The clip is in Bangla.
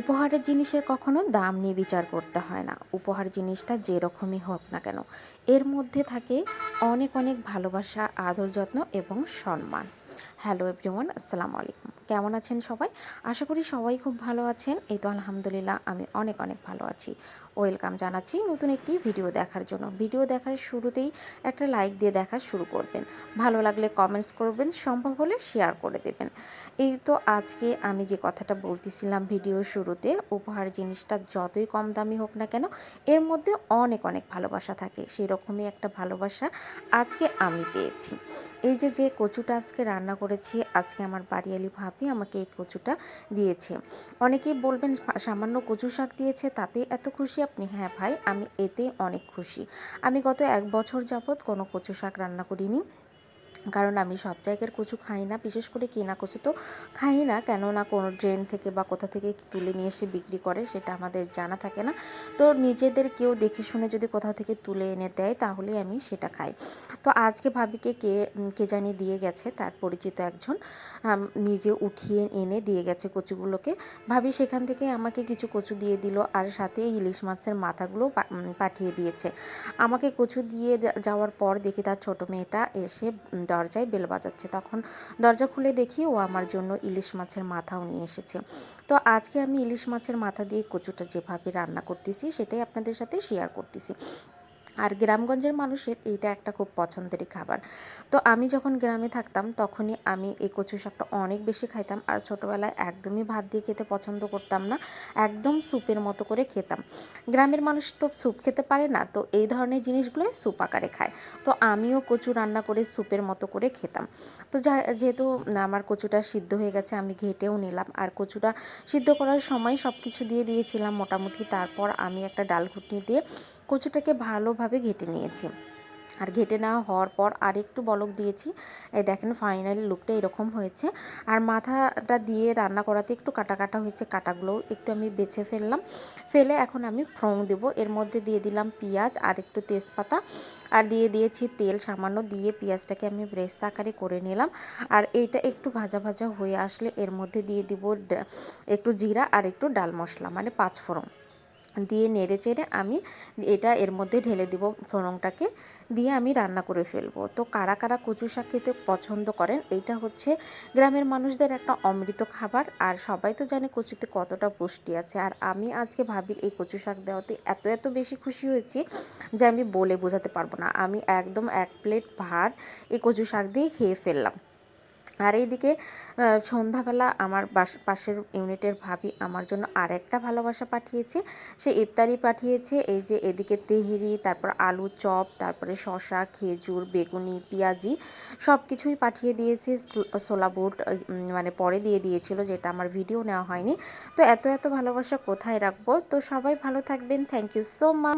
উপহারের জিনিসের কখনো দাম নিয়ে বিচার করতে হয় না। উপহার জিনিসটা যেরকমই হোক না কেন, এর মধ্যে থাকে অনেক অনেক ভালোবাসা, আদর যত্ন এবং সম্মান। হ্যালো এভরিওয়ান, আসসালামু আলাইকুম। কেমন আছেন সবাই? আশা করি সবাই খুব ভালো আছেন। এই তো আলহামদুলিল্লাহ, আমি অনেক অনেক ভালো আছি। ওয়েলকাম জানাচ্ছি নতুন একটি ভিডিও দেখার জন্য। ভিডিও দেখার শুরুতেই একটা লাইক দিয়ে দেখা শুরু করবেন। ভালো লাগলে কমেন্টস করবেন, সম্ভব হলে শেয়ার করে দেবেন। এই তো আজকে আমি যে কথাটা বলতেছিলাম ভিডিও শুরুতে উপহার জিনিসটা যতই কম দামি হোক না কেন, এর মধ্যে অনেক অনেক ভালোবাসা থাকে। সেরকমই একটা ভালোবাসা আজকে আমি পেয়েছি। এই যে যে কচুটা আজকে রান্না করেছি, আজকে আমার বাড়িয়ালি ভাবি আমাকে এই কচুটা দিয়েছে। অনেকেই বলবেন সামান্য কচু শাক দিয়েছে তাতে এত খুশি আপনি? হ্যাঁ ভাই, আমি এতে অনেক খুশি। আমি গত এক বছর যাবৎ কোনো কচু শাক রান্না করিনি। কারণ আমি সব জায়গার কচু খাই না, বিশেষ করে কেনা কচু তো খাই না। কেননা কোনো ড্রেন থেকে বা কোথা থেকে তুলে নিয়ে এসে বিক্রি করে সেটা আমাদের জানা থাকে না। তো নিজেদের কেউ দেখে শুনে যদি কোথাও থেকে তুলে এনে দেয় তাহলে আমি সেটা খাই। তো আজকে ভাবিকে কে কে জানি দিয়ে গেছে, তার পরিচিত একজন। নিজে উঠিয়ে এনে দিয়ে গেছে কচুগুলোকে। ভাবি সেখান থেকে আমাকে কিছু কচু দিয়ে দিল আর সাথে ইলিশ মাছের মাথাগুলো পাঠিয়ে দিয়েছে। আমাকে কচু দিয়ে যাওয়ার পর দেখি তার ছোটো মেয়েটা এসে দরজায় বেল বাজাচ্ছে। তখন দরজা খুলে দেখি ও আমার জন্য ইলিশ মাছের মাথাও নিয়ে এসেছে। তো আজকে আমি ইলিশ মাছের মাথা দিয়ে কচুটা যেভাবে রান্না করতেছি, সেটাই আপনাদের সাথে শেয়ার করতেছি। আর গ্রামগঞ্জের মানুষের এইটা একটা খুব পছন্দেরই খাবার। তো আমি যখন গ্রামে থাকতাম, তখনই আমি এই কচু শাকটা অনেক বেশি খাইতাম আর ছোটোবেলায় একদমই ভাত দিয়ে খেতে পছন্দ করতাম না, একদম স্যুপের মতো করে খেতাম। গ্রামের মানুষ তো স্যুপ খেতে পারে না, তো এই ধরনের জিনিসগুলোই স্যুপ আকারে খায়। তো আমিও কচু রান্না করে স্যুপের মতো করে খেতাম। তো যেহেতু আমার কচুটা সিদ্ধ হয়ে গেছে, আমি ঘেটেও নিলাম। আর কচুটা সিদ্ধ করার সময় সব কিছু দিয়ে দিয়েছিলাম মোটামুটি। তারপর আমি একটা ডাল ঘুটনি দিয়ে কচুটাকে ভালোভাবে ঘেটে নিয়েছি। আর ঘেটে নেওয়া হওয়ার পর আর একটু বলক দিয়েছি। এই দেখেন ফাইনাল লুকটা এরকম হয়েছে। আর মাথাটা দিয়ে রান্না করাতে একটু কাটা কাটা হয়েছে, কাটাগুলোও একটু আমি বেছে ফেললাম। ফেলে এখন আমি ফ্রং দেব। এর মধ্যে দিয়ে দিলাম পেঁয়াজ আর একটু তেজপাতা। আর দিয়ে দিয়েছি তেল সামান্য দিয়ে পেঁয়াজটাকে আমি ব্রেস্ত আকারে করে নিলাম। আর এইটা একটু ভাজা ভাজা হয়ে আসলে এর মধ্যে দিয়ে দিব একটু জিরা আর একটু ডাল মশলা মানে পাঁচ ফোড়ন। দিয়ে নেড়ে চেড়ে আমি এটা এর মধ্যে ঢেলে দিব ফোড়নটাকে, দিয়ে আমি রান্না করে ফেলব। তো কারা কারা কচু শাক খেতে পছন্দ করেন, এইটা হচ্ছে গ্রামের মানুষদের একটা অমৃত খাবার। আর সবাই তো জানে কচুতে কতটা পুষ্টি আছে। আর আমি আজকে ভাবির এই কচু শাক দেওয়াতে এত এত বেশি খুশি হয়েছি যে আমি বলে বোঝাতে পারব না। আমি একদম এক প্লেট ভাত এই কচু শাক দিয়ে খেয়ে ফেললাম। আর এইদিকে সন্ধ্যাবেলা আমার পাশের ইউনিটের ভাবি আমার জন্য আরেকটা ভালোবাসা পাঠিয়েছে। সে ইফতারি পাঠিয়েছে, এই যে এদিকে তেহেরি, তারপর আলু চপ, তারপরে শশা খেজুর, বেগুনি, পেঁয়াজি সব কিছুই পাঠিয়ে দিয়েছে। সোলা বুট মানে পরে দিয়ে দিয়েছিল যেটা আমার ভিডিও নেওয়া হয়নি। তো এত এত ভালোবাসা কোথায় রাখব? তো সবাই ভালো থাকবেন। Thank you so much.